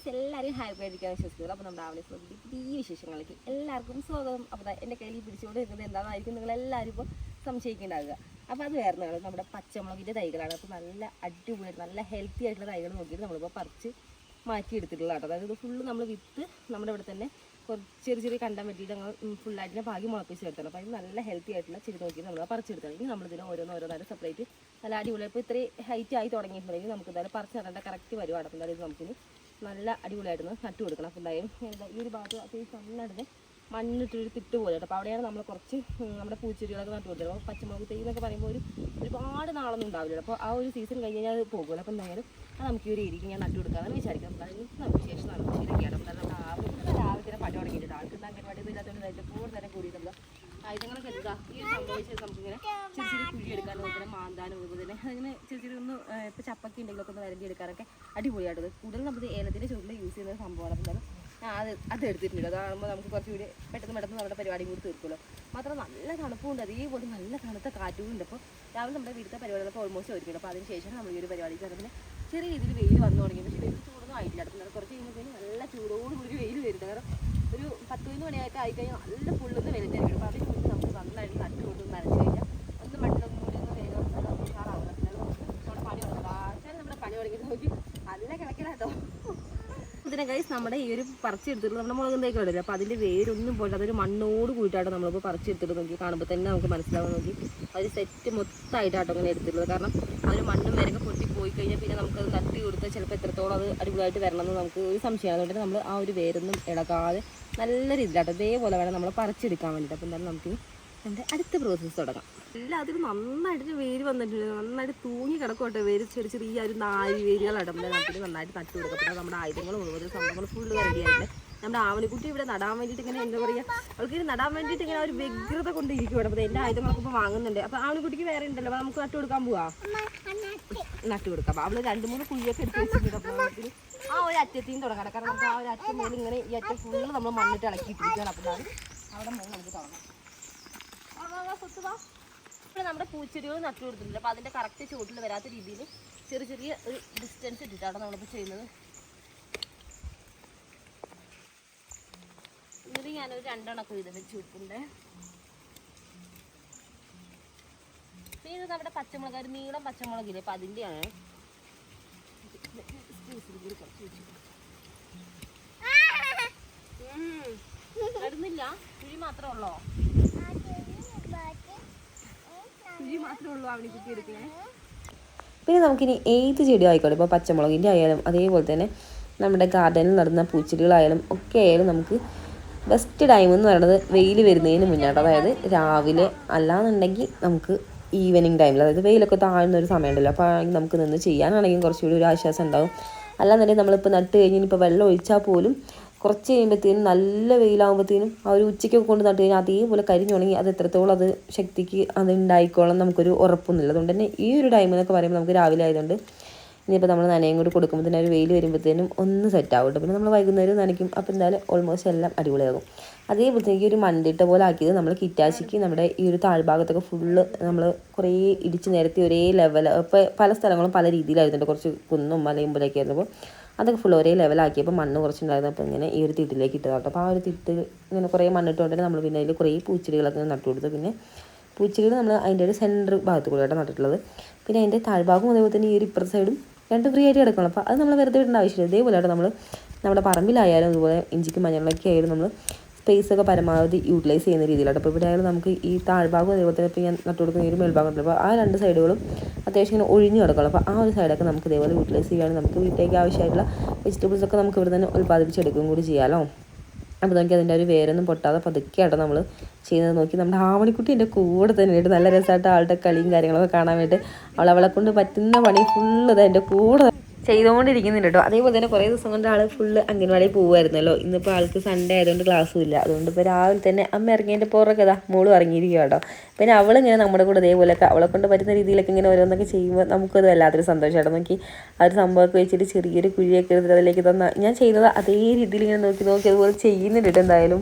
Guys എല്ലാവരും happy ആയിരിക്കാൻ വിശ്വസിക്കുന്നത് അപ്പോൾ നമ്മുടെ ആവണി പുതിയ വിശേഷങ്ങളിലേക്ക് എല്ലാവർക്കും സ്വാഗതം. അപ്പോൾ എന്റെ കയ്യിൽ പിടിച്ചുകൊണ്ട് നിൽക്കുന്നത് എന്താണെന്നായിരിക്കും നിങ്ങൾ എല്ലാവരും ഇപ്പോൾ സംശയിക്കുന്നുണ്ടാവുക അപ്പോൾ അത് വേറെ നിങ്ങൾ നമ്മുടെ പച്ചമുളകിന്റെ തൈകളാണ്. അപ്പോൾ നല്ല അടിപൊളി നല്ല ഹെൽത്തി ആയിട്ടുള്ള തൈകൾ നോക്കിയിട്ട് നമ്മളിപ്പോൾ പറിച്ച് മാറ്റിയെടുത്തിട്ടുള്ള കേട്ടോ. അതായത് ഇത് ഫുള്ള് നമ്മൾ വിത്ത് നമ്മുടെ ഇവിടെ തന്നെ കുറച്ച് ചെറിയ ചെറിയ കണ്ടം പറ്റിയിട്ട് ഞങ്ങൾ ഫുള്ളായിട്ട് ഭാഗ്യ മുളപ്പിച്ച് എടുത്തത് അപ്പോൾ അതിന് നല്ല ഹെൽത്തി ആയിട്ടുള്ള ചെടി നോക്കി നമ്മൾ പറിച്ചെടുത്തത് ഇനി നമ്മളിതിനെ ഓരോന്ന് സെപ്പറേറ്റ് നല്ല അടിപൊളി. ഇപ്പോൾ ഇത്രയും ഹൈറ്റ് ആയി തുടങ്ങിയിട്ടുണ്ടെങ്കിൽ നമുക്ക് എന്തായാലും പറിച്ച് നടേണ്ട കറക്റ്റ് വരുവാണ് എന്തായാലും ഇത് നമുക്കിനി നല്ല അടിപൊളിയായിരുന്നു നട്ടു കൊടുക്കണം എന്താ ഈ ഒരു ഭാഗത്ത് അത്യാവശ്യം നന്നായിട്ട് മണ്ണിട്ടൊരു തിട്ട് പോലെ കേട്ടോ. അപ്പോൾ അവിടെയാണ് നമ്മൾ കുറച്ച് നമ്മുടെ പൂച്ചെടികളൊക്കെ നട്ടു കൊടുത്തത്. അപ്പോൾ പച്ചമുളക് തൈ എന്നൊക്കെ പറയുമ്പോൾ ഒരു ഒരുപാട് നാളൊന്നും ഉണ്ടാവില്ല അപ്പോൾ ആ ഒരു സീസൺ കഴിഞ്ഞ് കഴിഞ്ഞാൽ അത് പോകുമല്ലോ. അപ്പോൾ എന്തായാലും അത് നമുക്ക് ഈ ഒരു ഏരിയക്ക് ഞാൻ നട്ടു കൊടുക്കാമെന്ന് വിചാരിക്കാം അതിന് നമുക്ക് ശേഷം നമുക്ക് ശരിയാണ് അപ്പോൾ നമ്മൾ ആവശ്യം രാവിലെ തന്നെ പണി ആൾക്കുന്ന ആൾക്ക് അംഗൻവാടി ഇല്ലാത്തതുകൊണ്ട് കൂടുതൽ നേരം കൂടി നമ്മൾ ആയുധങ്ങളൊക്കെ എടുക്കുക. ഈ ഒരു സംഭവം വെച്ച് നമുക്കിങ്ങനെ ചെറിയ ചെറിയ കുഴി എടുക്കാൻ മാന്താനും അതുപോലെ തന്നെ. അങ്ങനെ ചെറിയ ചെറിയ ഒന്ന് ഇപ്പോൾ ചപ്പക്കി ഉണ്ടെങ്കിലൊക്കെ ഒന്ന് വരണ്ടി എടുക്കാറൊക്കെ അടിപൊളിയായിട്ടത് കൂടുതൽ നമ്മൾ ഏലത്തിന്റെ ചുവട്ടിൽ യൂസ് ചെയ്യുന്ന സംഭവമാണ്. അത് അത് എടുത്തിട്ടുണ്ട്. അതാകുമ്പോൾ നമുക്ക് കുറച്ചുകൂടി പെട്ടെന്ന് പെട്ടെന്ന് നമ്മുടെ പരിപാടി കൂടി തീർക്കുമല്ലോ. മാത്രം നല്ല തണുപ്പുണ്ട്. അതേപോലെ നല്ല തണുത്ത കാറ്റും ഉണ്ട് അപ്പോൾ രാവിലെ നമ്മുടെ വീട്ടിലത്തെ പരിപാടികളൊക്കെ ഓൾമോസ്റ്റ് ഒരുക്കില്ല അപ്പോൾ അതിന് ശേഷം നമ്മൾ ഈ ഒരു പരിപാടി പിന്നെ ചെറിയ രീതിയിൽ വെയിൽ വന്നു തുടങ്ങി. പക്ഷേ വെയിൽ ചൂടൊന്നും ആയിട്ടില്ല. കുറച്ച് കഴിഞ്ഞാൽ നല്ല ചൂടോടുകൂടി വെയിൽ വരുന്നത് കാരണം പത്ത് പതിനൊന്ന് മണിയൊക്കെ ആയിക്കഴിഞ്ഞാൽ നല്ല ഫുള്ളൊന്ന് വെയിലായിരിക്കും അപ്പോൾ അതിന് മുന്നേ നമുക്ക് നന്നായിട്ട് നട്ട് കൊണ്ട് നനച്ച് കഴിഞ്ഞാൽ ഒന്ന് മണ്ണൊന്നും കൂടി ഒന്ന് വെയിൽ ഉഷാറാവും നമ്മുടെ പണി തുടങ്ങും നമ്മുടെ പണി തുടങ്ങി നോക്കി നല്ല കിടക്കില്ലാട്ടോ ഇതിനെ കൈസ് നമ്മുടെ ഈ ഒരു പറിച്ചെടുത്തിട്ട് നമ്മുടെ മുളകും തേക്ക് ഇടില്ല അപ്പോൾ അതിന്റെ വേരൊന്നും പോയിട്ട് അതൊരു മണ്ണോട് കൂടിയിട്ടാണ് നമ്മളിപ്പോൾ പറിച്ചെടുത്തിട്ട് നോക്കി. കാണുമ്പോൾ തന്നെ നമുക്ക് മനസ്സിലാവാൻ നോക്കി. അത് സെറ്റ് മൊത്തമായിട്ടാട്ടോ അങ്ങനെ എടുത്തിട്ടുള്ളത്. കാരണം ആ മണ്ണും വരൊക്കെ പൊട്ടി പോയി കഴിഞ്ഞാൽ പിന്നെ നമുക്കത് തട്ടി കൊടുത്താൽ ചിലപ്പോൾ എത്രത്തോളം അത് അടിപൊളിയായിട്ട് വരണമെന്ന് നമുക്ക് ഒരു സംശയമാണ് അതുകൊണ്ട് നമ്മൾ ആ ഒരു വേരൊന്നും ഇളകാതെ നല്ല രീതിയിലാട്ടോ. ഇതേപോലെ വേണം നമ്മൾ പറിച്ചെടുക്കാൻ വേണ്ടിയിട്ട്. അപ്പോൾ എന്തായാലും നമുക്ക് നമ്മുടെ അടുത്ത പ്രോസസ്സ് തുടങ്ങാം. എല്ലാത്തിനും നന്നായിട്ട് വേര് വന്നിട്ടുണ്ട്. നന്നായിട്ട് തൂങ്ങി കിടക്കോട്ടെ വേര്. ചെറിയ ചെറിയ ഒരു നാല് വേരുകൾ നാട്ടിൽ നന്നായിട്ട് നട്ടു കൊടുക്കും. പിന്നെ നമ്മുടെ ആയുധങ്ങളും മുഴുവൻ സംഭവങ്ങൾ ഫുള്ള് റെഡിയായിട്ട് നമ്മുടെ ആവണിക്കുട്ടി ഇവിടെ നടാൻ വേണ്ടിയിട്ട് ഇങ്ങനെ എന്താ പറയുക അവൾക്ക് ഇത് നടാൻ വേണ്ടിയിട്ട് ഇങ്ങനെ ഒരു വ്യഗ്രത കൊണ്ട് ഇവിടെ അപ്പോൾ എന്റെ ആയുധങ്ങളൊക്കെ ഇപ്പോൾ വാങ്ങുന്നുണ്ട്. അപ്പോൾ ആവണിക്കുട്ടിക്ക് വേറെ ഉണ്ടല്ലോ. അപ്പോൾ നമുക്ക് നട്ടു കൊടുക്കാൻ പോവാ? നട്ടു കൊടുക്കാം. അപ്പോൾ അവൾ രണ്ട് മൂന്ന് കുഴിയൊക്കെ എടുത്ത് വെച്ചിട്ടുണ്ട്. അപ്പോൾ ആ ഒരു അറ്റത്തെയും തുടങ്ങണം കാരണം നമുക്ക് ആ ഒരു അറ്റം മുതൽ ഇങ്ങനെ ഈ അറ്റം ഫുള്ള് നമ്മൾ മണ്ണിട്ട് ഇളക്കിയിട്ടിരിക്കുകയാണ്. അപ്പോൾ അവിടെ മുതൽ നമുക്ക് തുടങ്ങാം. ആ, വാ, വാ, സ്വത്ത് വാ. ഇവിടെ നമ്മുടെ പൂച്ചെടികൾ നട്ടു കൊടുത്തിട്ടുണ്ട്. അപ്പോൾ അതിന്റെ കറക്റ്റ് ചുവട്ടിൽ വരാത്ത രീതിയിൽ ചെറിയ ചെറിയ ഒരു ഡിസ്റ്റൻസ് ഇട്ടിട്ടാണ് നമ്മളിപ്പോൾ ചെയ്യുന്നത്. ഇതിൽ ഞാനൊരു രണ്ടെണ്ണൊക്കെ വെച്ച് വെക്കുന്നുണ്ട് പിന്നെ ഇത് നമ്മുടെ പച്ചമുളക് ഒരു നീളം പച്ചമുളകില്ലേ അപ്പം അതിന്റെയാണ് വരുന്നില്ല? കുഴി മാത്രമേ ഉള്ളോ? മാത്രമേ ഉള്ളൂ പിന്നെ നമുക്കിനി ഏത് ചെടി ആയിക്കോട്ടെ. ഇപ്പോൾ പച്ചമുളകിന്റെ ആയാലും അതേപോലെ തന്നെ നമ്മുടെ ഗാർഡനിൽ നടന്ന പൂച്ചെടികളായാലും ഒക്കെ ആയാലും നമുക്ക് ബെസ്റ്റ് ടൈം എന്ന് പറയുന്നത് വെയിൽ വരുന്നതിന് മുന്നോട്ട് അതായത് രാവിലെ അല്ലാന്നുണ്ടെങ്കിൽ നമുക്ക് ഈവനിങ് ടൈമിൽ അതായത് വെയിലൊക്കെ താഴ്ന്ന ഒരു സമയമുണ്ടല്ലോ. അപ്പോൾ നമുക്ക് നിന്ന് ചെയ്യാനാണെങ്കിൽ കുറച്ചുകൂടി ഒരു ആശ്വാസം ഉണ്ടാവും. അല്ലാന്നുണ്ടെങ്കിൽ നമ്മളിപ്പോൾ നട്ട് കഴിഞ്ഞ് ഇനിയിപ്പോൾ വെള്ളം ഒഴിച്ചാൽ പോലും കുറച്ച് കഴിയുമ്പോഴത്തേനും നല്ല വെയിലാകുമ്പോഴത്തേനും ആ ഒരു ഉച്ചയ്ക്കൊക്കെ കൊണ്ട് നട്ട് കഴിഞ്ഞാൽ അതേപോലെ കരിഞ്ഞുണങ്ങി അത് എത്രത്തോളം അത് ശക്തിക്ക് അത് ഉണ്ടായിക്കോളം നമുക്കൊരു ഉറപ്പൊന്നുമില്ല അതുകൊണ്ട് തന്നെ ഈ ഒരു ടൈം എന്നൊക്കെ പറയുമ്പോൾ നമുക്ക് രാവിലെ ആയതുകൊണ്ട് ഇനിയിപ്പോൾ നമ്മൾ നനയും കൂടി കൊടുക്കുമ്പോൾ തന്നെ ഒരു വെയിൽ വരുമ്പോഴത്തേനും ഒന്ന് സെറ്റ് ആവട്ടെ. പിന്നെ നമ്മൾ വൈകുന്നേരം നനയ്ക്കും. അപ്പോൾ എന്തായാലും ഓൾമോസ്റ്റ് എല്ലാം അടിപൊളിയാകും. അതേപോലെ തന്നെ ഈ ഒരു മണ്ടിട്ട പോലെ ആക്കിയത് നമ്മൾ കിറ്റാശിക്ക് നമ്മുടെ ഈ ഒരു താഴ്ഭാഗത്തൊക്കെ ഫുള്ള് നമ്മൾ കുറേ ഇടിച്ച് നിരത്തി ഒരേ ലെവൽ ഇപ്പോൾ പല സ്ഥലങ്ങളും പല രീതിയിലായിരുന്നുണ്ട്. കുറച്ച് കുന്നും മലയും പോലെയൊക്കെ ആയിരുന്നു. അപ്പോൾ അതൊക്കെ ഫുൾ ഒരേ ലെവലാക്കിയപ്പോൾ മണ്ണ് കുറച്ചുണ്ടായിരുന്നു. അപ്പോൾ ഇങ്ങനെ ഈ ഒരു തിട്ടിലേക്ക് ഇട്ടത് കേട്ടോ. അപ്പോൾ ആ ഒരു തിട്ട് ഇങ്ങനെ കുറേ മണ്ണിട്ടുകൊണ്ട് തന്നെ നമ്മൾ പിന്നെ അതിൽ കുറേ പൂച്ചെടികളൊക്കെ നട്ടു കൊടുത്തു. പിന്നെ പൂച്ചെടികൾ നമ്മൾ അതിന്റെ ഒരു സെന്റർ ഭാഗത്ത് കൂടെ ആയിട്ട് നട്ടിട്ടുള്ളത്. പിന്നെ അതിന്റെ താഴ്ഭാഗം അതേപോലെ തന്നെ ഈ ഒരു ഇപ്പുറത്തെ സൈഡും രണ്ട് ഫ്രീ ആയിട്ട് കിടക്കണം അപ്പോൾ അത് നമ്മൾ വെറുതെ ഇടേണ്ട ആവശ്യമില്ല. ഇതേപോലെ ആയിട്ട് നമ്മൾ നമ്മുടെ പറമ്പിലായാലും അതുപോലെ ഇഞ്ചിക്കും മഞ്ഞളിലൊക്കെ ആയാലും നമ്മൾ സ്പേസ് ഒക്കെ പരമാവധി യൂട്ടിലൈസ് ചെയ്യുന്ന രീതിയിലാണ്. അപ്പോൾ ഇവിടെ ആയാലും നമുക്ക് ഈ താഴ്ഭാഗം അതേപോലെ തന്നെ ഇപ്പോൾ ഞാൻ നട്ടു കൊടുക്കുന്ന ഈ ഒരു മേൽഭാഗം ഉണ്ട് അപ്പോൾ ആ രണ്ട് സൈഡുകളും അത്യാവശ്യം ഇങ്ങനെ ഒഴിഞ്ഞു കിടക്കണം. അപ്പോൾ ആ ഒരു സൈഡൊക്കെ നമുക്ക് ഇതേപോലെ യൂട്ടിലൈസ് ചെയ്യുകയാണെങ്കിൽ നമുക്ക് വീട്ടിലേക്ക് ആവശ്യമായിട്ടുള്ള വെജിറ്റബിൾസ് ഒക്കെ നമുക്ക് ഇവിടെ തന്നെ ഉൽപ്പാദിപ്പിച്ചെടുക്കുകയും കൂടി ചെയ്യാമല്ലോ അപ്പോൾ നമുക്ക് അതിന്റെ ഒരു വേരൊന്നും പൊട്ടാതെ പതുക്കെയാട്ടോ നമ്മൾ ചെയ്യുന്നത് നോക്കി. നമ്മുടെ ആവണിക്കുട്ടി എന്റെ കൂടെ തന്നെ ഉണ്ട് നല്ല രസമായിട്ട് ആളുടെ കളിയും കാര്യങ്ങളൊക്കെ കാണാൻ വേണ്ടി അവളവളെ അവളെ കൊണ്ട് പറ്റുന്ന പണി ഫുള്ള് ഇത് എന്റെ കൂടെ ചെയ്തുകൊണ്ടിരിക്കുന്നുണ്ട് കേട്ടോ. അതേപോലെ തന്നെ കുറേ ദിവസം കൊണ്ട് ആൾ ഫുള്ള് അംഗൻവാടിയിൽ പോകുമായിരുന്നല്ലോ ഇന്നിപ്പോൾ ആൾക്ക് സൺഡേ ആയതുകൊണ്ട് ക്ലാസ്സും ഇല്ല. അതുകൊണ്ട് ഇപ്പോൾ രാവിലെ തന്നെ അമ്മ ഇറങ്ങിയതിന്റെ പുറകെ ഇതാ മോളും ഇറങ്ങിയിരിക്കുക കേട്ടോ. പിന്നെ അവളിങ്ങനെ നമ്മുടെ കൂടെ ഇതേപോലെയൊക്കെ അവളെ കൊണ്ട് പറ്റുന്ന രീതിയിലൊക്കെ ഇങ്ങനെ ഓരോന്നൊക്കെ ചെയ്യുമ്പോൾ നമുക്കത് വല്ലാത്തൊരു സന്തോഷമായിട്ട് നോക്കി ആ ഒരു സംഭവമൊക്കെ വെച്ചിട്ട് ചെറിയൊരു കുഴിയൊക്കെ എടുത്തിട്ട് അതിലേക്ക് തന്ന ഞാൻ ചെയ്യുന്നത് അതേ രീതിയിൽ ഇങ്ങനെ നോക്കി നോക്കി അതുപോലെ ചെയ്യുന്നുണ്ട് എന്തായാലും.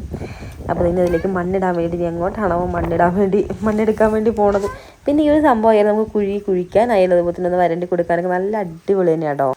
അപ്പോൾ പിന്നെ അതിലേക്ക് മണ്ണിടാൻ വേണ്ടി എങ്ങോട്ടാണോ മണ്ണിടാൻ വേണ്ടി മണ്ണെടുക്കാൻ വേണ്ടി പോണത്. പിന്നെ ഈ ഒരു സംഭവമായാലും നമുക്ക് കുഴി കുഴിക്കാനായാലും അതുപോലെ തന്നെ ഒന്ന് വരണ്ടി കൊടുക്കാനൊക്കെ നല്ല അടിപൊളി തന്നെയാണ് കുഴി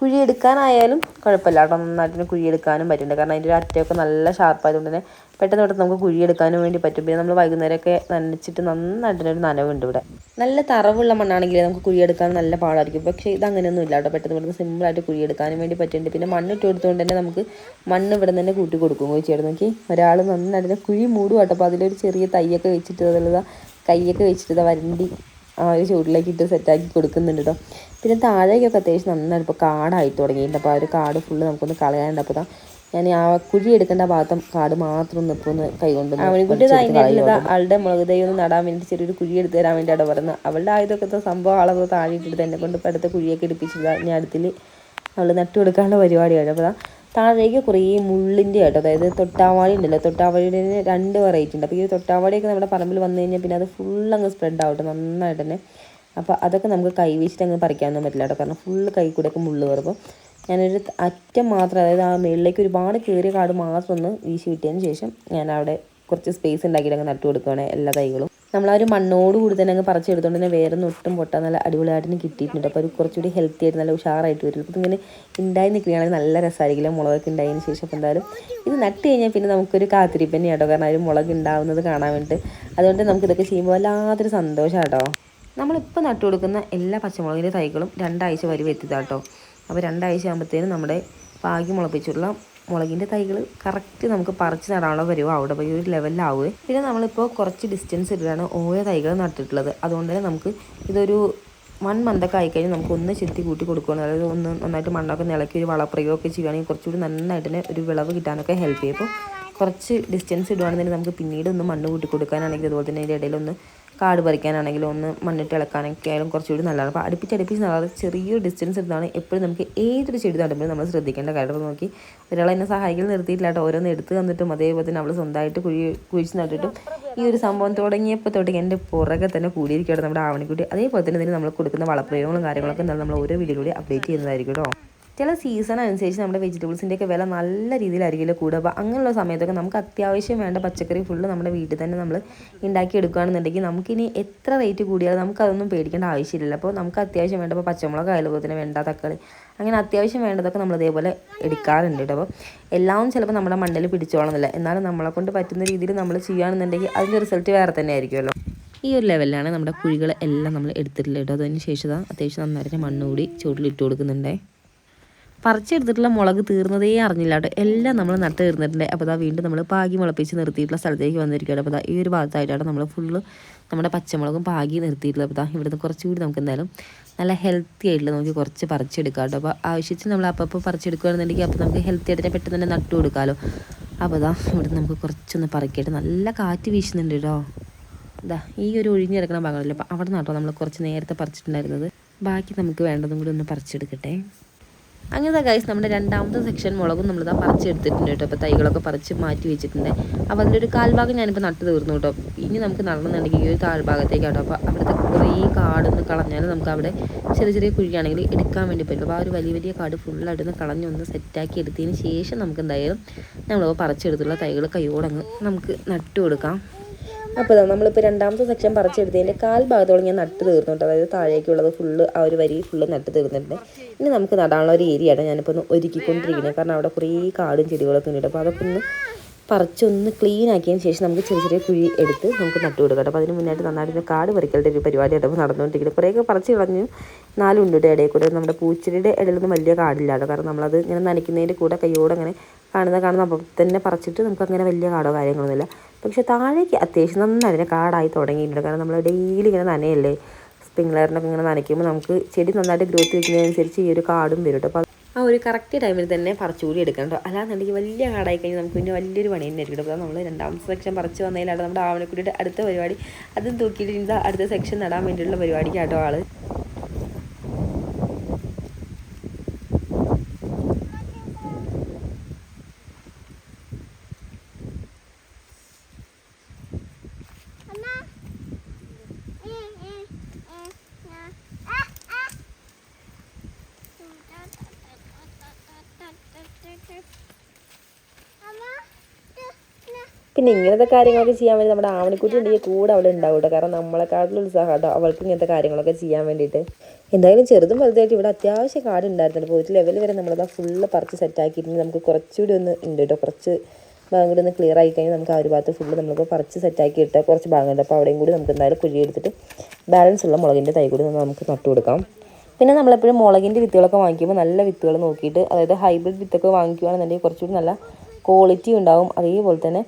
കുഴിയെടുക്കാനായാലും കുഴപ്പമില്ല കേട്ടോ നന്നായിട്ട് കുഴി എടുക്കാനും പറ്റുന്നുണ്ട് കാരണം അതിന്റെ ഒരു അറ്റമൊക്കെ നല്ല ഷാർപ്പായതുകൊണ്ട് തന്നെ പെട്ടെന്ന് പെട്ടെന്ന് നമുക്ക് കുഴിയെടുക്കാനും വേണ്ടി പറ്റും. പിന്നെ നമ്മൾ വൈകുന്നേരമൊക്കെ നനച്ചിട്ട് നന്നായിട്ടൊരു നനവുണ്ട് ഇവിടെ. നല്ല തറവുള്ള മണ്ണാണെങ്കിൽ നമുക്ക് കുഴിയെടുക്കാൻ നല്ല പാടായിരിക്കും. പക്ഷേ ഇത് അങ്ങനെയൊന്നും ഇല്ല കേട്ടോ. പെട്ടെന്ന് പെട്ടെന്ന് സിമ്പിളായിട്ട് കുഴിയെടുക്കാനും വേണ്ടി പറ്റുന്നുണ്ട്. പിന്നെ മണ്ണിട്ട് കൊടുത്തുകൊണ്ട് തന്നെ നമുക്ക് മണ്ണ് ഇവിടെ തന്നെ കൂട്ടി കൊടുക്കും. ചേട്ടൻ നോക്കി ഒരാൾ നന്നായിട്ട് കുഴി മൂടും കേട്ടോ. അപ്പോൾ അതിലൊരു ചെറിയ തൈയൊക്കെ വെച്ചിട്ട് അതിലുള്ള കൈയൊക്കെ വെച്ചിട്ട് വരണ്ടി ആ ഒരു ചൂടിലേക്ക് ഇട്ട് സെറ്റാക്കി കൊടുക്കുന്നുണ്ട് കേട്ടോ. പിന്നെ താഴേക്കൊക്കെ അത്യാവശ്യം നന്നായിട്ട് ഇപ്പോൾ കാടായി തുടങ്ങിയിട്ടുണ്ട്. അപ്പോൾ ആ ഒരു കാട് ഫുള്ള് നമുക്കൊന്ന് കളയാനുണ്ട്. അപ്പോൾ ഞാൻ ആ കുഴി എടുക്കേണ്ട ഭാഗത്തും കാട് മാത്രം നിൽപ്പുന്ന കൈകൊണ്ട് അവനെക്കുട്ടി ആളുടെ മുളക് തൈ ഒന്ന് നടാൻ വേണ്ടി ചെറിയൊരു കുഴി എടുത്ത് തരാൻ വേണ്ടി അവിടെ പറഞ്ഞു അവളുടെ ആയതൊക്കെ സംഭവം ആളൊക്കെ താഴെ ഇട്ടിട്ട് എന്നെ കൊണ്ട് ഇപ്പം അടുത്ത കുഴിയൊക്കെ എടുപ്പിച്ചിട്ടില്ല ഞാൻ അടുത്തിൽ അവൾ നട്ടു കൊടുക്കാനുള്ള പരിപാടിയാണ്. അപ്പോൾ താഴേക്ക് കുറേ മുള്ളിന്റെ ആട്ടോ അതായത് തൊട്ടാവാടി ഉണ്ടല്ലോ. തൊട്ടാവാടിയുടെ രണ്ട് വെറൈറ്റി ഉണ്ട്. അപ്പോൾ ഈ തൊട്ടാവാടിയൊക്കെ നമ്മുടെ പറമ്പിൽ വന്നു കഴിഞ്ഞാൽ പിന്നെ അത് ഫുൾ അങ്ങ് സ്പ്രെഡ് ആവട്ടെ. നന്നായിട്ട് തന്നെ. അപ്പോൾ അതൊക്കെ നമുക്ക് കൈ വീശിട്ട് അങ്ങ് പറിക്കാനൊന്നും പറ്റില്ല കേട്ടോ. കാരണം ഫുള്ള് കൈ കൂടെയൊക്കെ മുള്ള് കയറുമ്പോൾ ഞാനൊരു അറ്റം മാത്രം അതായത് ആ മുകളിലേക്ക് ഒരുപാട് കയറിയ കാട് മാത്രം ഒന്ന് വീശി വിട്ടതിന് ശേഷം ഞാൻ അവിടെ കുറച്ച് സ്പേസ് ഉണ്ടാക്കിയിട്ട് അങ്ങ് നട്ടു കൊടുക്കുകയാണ് എല്ലാ തൈകളും. നമ്മൾ ആ ഒരു മണ്ണോട് കൂടി തന്നെ അങ്ങ് പറിച്ചെടുത്തോണ്ട് തന്നെ വേറെ ഒട്ടും പൊട്ടാൻ നല്ല അടിപൊളിയായിട്ട് കിട്ടിയിട്ടുണ്ട്. അപ്പോൾ ഒരു കുറച്ചുകൂടി ഹെൽത്തി ആയിട്ട് നല്ല ഉഷാറായിട്ട് വരും. അപ്പോൾ ഇങ്ങനെ ഉണ്ടായി നിൽക്കുകയാണെങ്കിൽ നല്ല രസമായിരിക്കില്ല മുളകൊക്കെ ഉണ്ടായതിന് ശേഷം അപ്പോൾ എന്തായാലും ഇത് നട്ട് കഴിഞ്ഞാൽ പിന്നെ നമുക്കൊരു കാത്തിരിപ്പ് തന്നെ കേട്ടോ കാരണം ആ മുളക് ഉണ്ടാവുന്നത് കാണാൻ വേണ്ടിയിട്ട് അതുകൊണ്ട് നമുക്ക് ഇതൊക്കെ ചെയ്യുമ്പോൾ വല്ലാത്തൊരു സന്തോഷം കേട്ടോ നമ്മളിപ്പോൾ നട്ടു കൊടുക്കുന്ന എല്ലാ പച്ചമുളകിന്റെ തൈകളും രണ്ടാഴ്ച വരെ എത്തിയതാട്ടോ അപ്പോൾ രണ്ടാഴ്ച ആകുമ്പോഴത്തേനും നമ്മുടെ പാകി മുളപ്പിച്ചുള്ള മുളകിന്റെ തൈകൾ കറക്റ്റ് നമുക്ക് പറിച്ച് നടാനുള്ള വരുമോ അവിടെ പോയി ഒരു ലെവലിലാവുകയും പിന്നെ നമ്മളിപ്പോൾ കുറച്ച് ഡിസ്റ്റൻസ് ഇട്ടിട്ടാണ് ഓരോ തൈകൾ നട്ടിട്ടുള്ളത്. അതുകൊണ്ട് തന്നെ നമുക്ക് ഇതൊരു വൺ മന്തൊക്കെ ആയിക്കഴിഞ്ഞാൽ നമുക്ക് ഒന്ന് ചെത്തി കൂട്ടി കൊടുക്കുകയാണ് അതായത് ഒന്ന് നന്നായിട്ട് മണ്ണൊക്കെ നിളക്കി ഒരു വളപ്രയോഗമൊക്കെ ചെയ്യുകയാണെങ്കിൽ കുറച്ചുകൂടി നന്നായിട്ട് തന്നെ ഒരു വിളവ് കിട്ടാനൊക്കെ ഹെൽപ്പ് ചെയ്യും. അപ്പോൾ കുറച്ച് ഡിസ്റ്റൻസ് ഇടുവാണെന്നുണ്ടെങ്കിൽ നമുക്ക് പിന്നീട് ഒന്ന് മണ്ണ് കൂട്ടി കൊടുക്കാനാണെങ്കിൽ അതുപോലെ തന്നെ അതിന്റെ ഇടയിൽ ഒന്ന് കാട് പറിക്കാനാണെങ്കിലും ഒന്ന് മണ്ണിട്ട് ഇളക്കാനൊക്കെ ആയാലും കുറച്ചുകൂടി നല്ലതാണ്. അപ്പോൾ അടുപ്പിച്ച് അടുപ്പിച്ച് നടാതെ ചെറിയൊരു ഡിസ്റ്റൻസ് എടുത്താണ്. എപ്പോഴും നമുക്ക് ഏതൊരു ചെടി നടുമ്പോഴും നമ്മൾ ശ്രദ്ധിക്കേണ്ട കാര്യം. നോക്കി ഒരാൾ എന്നെ സഹായിക്കൽ നിർത്തിയിട്ടില്ല കേട്ടോ. ഓരോന്ന് എടുത്ത് തന്നിട്ടും അതേപോലെ തന്നെ അവൾ സ്വന്തമായിട്ട് കുഴി കുഴിച്ച് നട്ടിട്ടും ഈ ഒരു സംഭവം തുടങ്ങിയപ്പോൾ തൊട്ട് എന്റെ പുറകെ തന്നെ കൂടിയിരിക്കുകയാണ് നമ്മുടെ ആവണിക്കുട്ടി. അതേപോലെ തന്നെ ഇതിന് നമ്മൾ കൊടുക്കുന്ന വളപ്രയോഗങ്ങളും കാര്യങ്ങളൊക്കെ നമ്മൾ ഓരോ വീഡിയോയിലൂടെ അപ്ഡേറ്റ് ചെയ്യുന്നതായിരിക്കും കേട്ടോ. ചില സീസൺ അനുസരിച്ച് നമ്മുടെ വെജിറ്റബിൾസിന്റെ ഒക്കെ വില നല്ല രീതിയിലായിരിക്കില്ല കൂടുക. അപ്പോൾ അങ്ങനെയുള്ള സമയത്തൊക്കെ നമുക്ക് അത്യാവശ്യം വേണ്ട പച്ചക്കറി ഫുള്ള് നമ്മുടെ വീട്ടിൽ തന്നെ നമ്മൾ ഉണ്ടാക്കി എടുക്കുകയാണെന്നുണ്ടെങ്കിൽ നമുക്കിനി എത്ര റേറ്റ് കൂടിയാലും നമുക്കതൊന്നും പേടിക്കേണ്ട ആവശ്യമില്ല അപ്പോൾ നമുക്ക് അത്യാവശ്യം വേണ്ട ഇപ്പോൾ പച്ചമുളക് ആയാലും വേണ്ട തക്കാളി അങ്ങനെ അത്യാവശ്യം വേണ്ടതൊക്കെ നമ്മൾ ഇതേപോലെ എടുക്കാറുണ്ട് കേട്ടോ. അപ്പോൾ എല്ലാം ചിലപ്പോൾ നമ്മുടെ മണ്ണിൽ പിടിച്ചോളന്നില്ല എന്നാലും നമ്മളെ കൊണ്ട് പറ്റുന്ന രീതിയിൽ നമ്മൾ ചെയ്യുകയാണെന്നുണ്ടെങ്കിൽ അതിന്റെ റിസൾട്ട് വേറെ തന്നെ ആയിരിക്കുമല്ലോ. ഈ ഒരു ലെവലിലാണ് നമ്മുടെ കുഴികൾ എല്ലാം നമ്മൾ എടുത്തിട്ടുള്ളത് കേട്ടോ. അതിന് ശേഷം അത്യാവശ്യം നന്നായിട്ട് മണ്ണുകൂടി ചുവട്ടിലിട്ട് കൊടുക്കുന്നുണ്ടേ. പറിച്ചെടുത്തിട്ടുള്ള മുളക് തീർന്നതേ അറിഞ്ഞില്ല കേട്ടോ. എല്ലാം നമ്മൾ നട്ട് തീർന്നിട്ടുണ്ട്. അപ്പോൾ അതാ വീണ്ടും നമ്മൾ പാകി മുളപ്പിച്ച് നിർത്തിയിട്ടുള്ള സ്ഥലത്തേക്ക് വന്നിരിക്കുകയാണ്. അപ്പോൾ ഈ ഒരു ഭാഗത്തായിട്ടാണ് നമ്മൾ ഫുള്ള് നമ്മുടെ പച്ചമുളകും പാകി നിർത്തിയിട്ടുള്ളത്. അപ്പോൾ ഇവിടുന്ന് കുറച്ചുകൂടി നമുക്ക് എന്തായാലും നല്ല ഹെൽത്തി ആയിട്ടുള്ള നമുക്ക് കുറച്ച് പറിച്ചെടുക്കാം കേട്ടോ. അപ്പോൾ ആവശ്യത്തിന് നമ്മൾ അപ്പോൾ പറിച്ചെടുക്കുകയാണെന്നുണ്ടെങ്കിൽ അപ്പോൾ നമുക്ക് ഹെൽത്തി ആയിട്ട് പെട്ടെന്ന് തന്നെ നട്ടു കൊടുക്കാമല്ലോ അപ്പോൾ ദാ ഇവിടുന്ന് നമുക്ക് കുറച്ചൊന്ന് പറിക്കട്ടെ നല്ല കാറ്റ് വീശുന്നുണ്ട് കേട്ടോ. ഇതാ ഈ ഒരു ഒഴിഞ്ഞിറക്കുന്ന ഭാഗമല്ലോ അപ്പോൾ അവിടെ നിന്നാട്ടോ നമ്മൾ കുറച്ച് നേരത്തെ പറിച്ചിട്ടുണ്ടായിരുന്നത്. ബാക്കി നമുക്ക് വേണ്ടതും കൂടി ഒന്ന് പറിച്ചെടുക്കട്ടെ. അങ്ങനത്തെ ഗൈസ് നമ്മുടെ രണ്ടാമത്തെ സെക്ഷൻ മുളകും നമ്മൾ നമ്മളിതാ പറിച്ചെടുത്തിട്ടുണ്ട് കേട്ടോ. അപ്പോൾ തൈകളൊക്കെ പറിച്ച് മാറ്റി വെച്ചിട്ടുണ്ട്. അപ്പോൾ അതിന്റെ ഒരു കാൽഭാഗം ഞാനിപ്പോൾ നട്ട് തീർന്നു കേട്ടോ. ഇനി നമുക്ക് നടണമെന്നുണ്ടെങ്കിൽ ഈ ഒരു താഴ്ഭാഗത്തേക്കാട്ടോ അപ്പോൾ അവിടുത്തെ കുറേ കാടൊന്ന് കളഞ്ഞാൽ നമുക്ക് അവിടെ ചെറിയ ചെറിയ കുഴിയാണെങ്കിൽ എടുക്കാൻ വേണ്ടി പറ്റും. അപ്പോൾ ആ ഒരു വലിയ വലിയ കാട് ഫുള്ളായിട്ടൊന്ന് കളഞ്ഞൊന്ന് സെറ്റാക്കി എടുത്തതിന് ശേഷം നമുക്ക് എന്തായാലും നമ്മൾ പറിച്ചെടുത്തുള്ള തൈകൾ കൈയോടങ്ങ് നമുക്ക് നട്ടു കൊടുക്കാം. അപ്പോൾ ഇതാ നമ്മളിപ്പോൾ രണ്ടാമത്തെ സെക്ഷൻ പറിച്ചെടുത്തതിന്റെ കാൽ ഭാഗത്തോളം ഞാൻ നട്ട് തീർന്നിട്ട് അതായത് താഴേക്കുള്ളത് ഫുള്ള് ആ ഒരു വരി ഫുള്ള് നട്ട് തീർന്നിട്ടുണ്ട്. ഇനി നമുക്ക് നടാനുള്ള ഒരു ഏരിയയാണ് ഞാനിപ്പോൾ ഒന്ന് ഒരുക്കിക്കൊണ്ടിരിക്കുന്നത്. കാരണം അവിടെ കുറേ കാടും ചെടികളൊക്കെ ഉണ്ട്. അപ്പോൾ അതൊക്കെ ഒന്ന് പറിച്ചൊന്ന് ക്ലീൻ ആക്കിയതിന് ശേഷം നമുക്ക് ചെറിയ ചെറിയ കുഴി എടുത്ത് നമുക്ക് നട്ടു കൊടുക്കാം അപ്പോൾ അതിന് മുന്നായിട്ട് നന്നായിട്ട് കാട് പറിക്കലുടെ ഒരു പരിപാടി അപ്പോൾ നടന്നുകൊണ്ടിരിക്കുന്നത്. കുറേയൊക്കെ പറിച്ച് കളഞ്ഞു നാലും ഇടയിൽ കൂടെ നമ്മുടെ പൂച്ചെടിയുടെ ഇടയിലൊന്നും വലിയ കാടില്ലാട്ടോ കാരണം നമ്മളത് ഇങ്ങനെ നനയ്ക്കുന്നതിന്റെ കൂടെ കൈയോടെ അങ്ങനെ കാണുന്ന കാണുന്ന അപ്പം തന്നെ പറിച്ചിട്ട് നമുക്ക് അങ്ങനെ വലിയ കാടോ കാര്യങ്ങളൊന്നുമില്ല. പക്ഷേ താഴേക്ക് അത്യാവശ്യം നന്നായി അതിനെ കാടായി തുടങ്ങിയിട്ടുണ്ട്. കാരണം നമ്മൾ ഡെയിലി ഇങ്ങനെ നനയല്ലേ? സ്പ്രിംഗ്ലറിനൊക്കെ ഇങ്ങനെ നനയ്ക്കുമ്പോൾ നമുക്ക് ചെടി നന്നായിട്ട് ഗ്രോത്ത് വയ്ക്കുന്നതനുസരിച്ച് ഈ ഒരു കാടും വരും കേട്ടോ ആ ഒരു കറക്റ്റ് ടൈമിൽ തന്നെ പറിച്ചുകൂടി എടുക്കണം കേട്ടോ അല്ലാന്നുണ്ടെങ്കിൽ വലിയ കാടായി കഴിഞ്ഞാൽ നമുക്ക് പിന്നെ വലിയൊരു പണി തന്നെ ആയിരിക്കും അപ്പോൾ നമ്മൾ രണ്ടാമത്തെ സെക്ഷൻ പറിച്ച് വന്നതിലാണ് നമ്മുടെ ആവണക്കുട്ടിയുടെ അടുത്ത പരിപാടി. അതും തൂക്കിയിട്ട് അടുത്ത സെക്ഷൻ നടാൻ വേണ്ടിയിട്ടുള്ള പരിപാടിക്കാട്ടോ ആൾ. പിന്നെ ഇങ്ങനത്തെ കാര്യങ്ങളൊക്കെ ചെയ്യാൻ വേണ്ടി നമ്മുടെ ആവണിക്കുട്ടി ഉണ്ടെങ്കിൽ കൂടെ അവിടെ ഉണ്ടാവും കേട്ടോ കാരണം നമ്മളെക്കാട്ടിലും ഉത്സാഹം അവൾക്ക് ഇങ്ങനത്തെ കാര്യങ്ങളൊക്കെ ചെയ്യാൻ വേണ്ടിയിട്ട്. എന്തായാലും ചെറുതും വലുതായിട്ട് ഇവിടെ അത്യാവശ്യം കാട് ഉണ്ടായിരുന്നു പോയിട്ട് ലെവൽ വരെ നമ്മളത് ഫുള്ള് പറിച്ച് സെറ്റാക്കിയിട്ട് നമുക്ക് കുറച്ചുകൂടി ഒന്ന് ഉണ്ട് കേട്ടോ കുറച്ച് ഭാഗം കൂടി ഒന്ന് ക്ലിയർ ആയി കഴിഞ്ഞാൽ നമുക്ക് ആ ഒരു ഭാഗത്ത് ഫുള്ള് നമുക്ക് പറിച്ച് സെറ്റാക്കി കുറച്ച് ഭാഗമുണ്ട് അപ്പോൾ അവിടെയും കൂടി നമുക്ക് എന്തായാലും കുഴി എടുത്തിട്ട് ബാലൻസ് ഉള്ള മുളകിന്റെ തൈ കൂടി നമുക്ക് നട്ടു കൊടുക്കാം പിന്നെ നമ്മളെപ്പോഴും മുളകിന്റെ വിത്തുകളൊക്കെ വാങ്ങിക്കുമ്പോൾ നല്ല വിത്തുകൾ നോക്കിയിട്ട് അതായത് ഹൈബ്രിഡ് വിത്തൊക്കെ വാങ്ങിക്കുകയാണെന്നുണ്ടെങ്കിൽ കുറച്ചുകൂടി നല്ല ക്വാളിറ്റി ഉണ്ടാവും. അതേപോലെ തന്നെ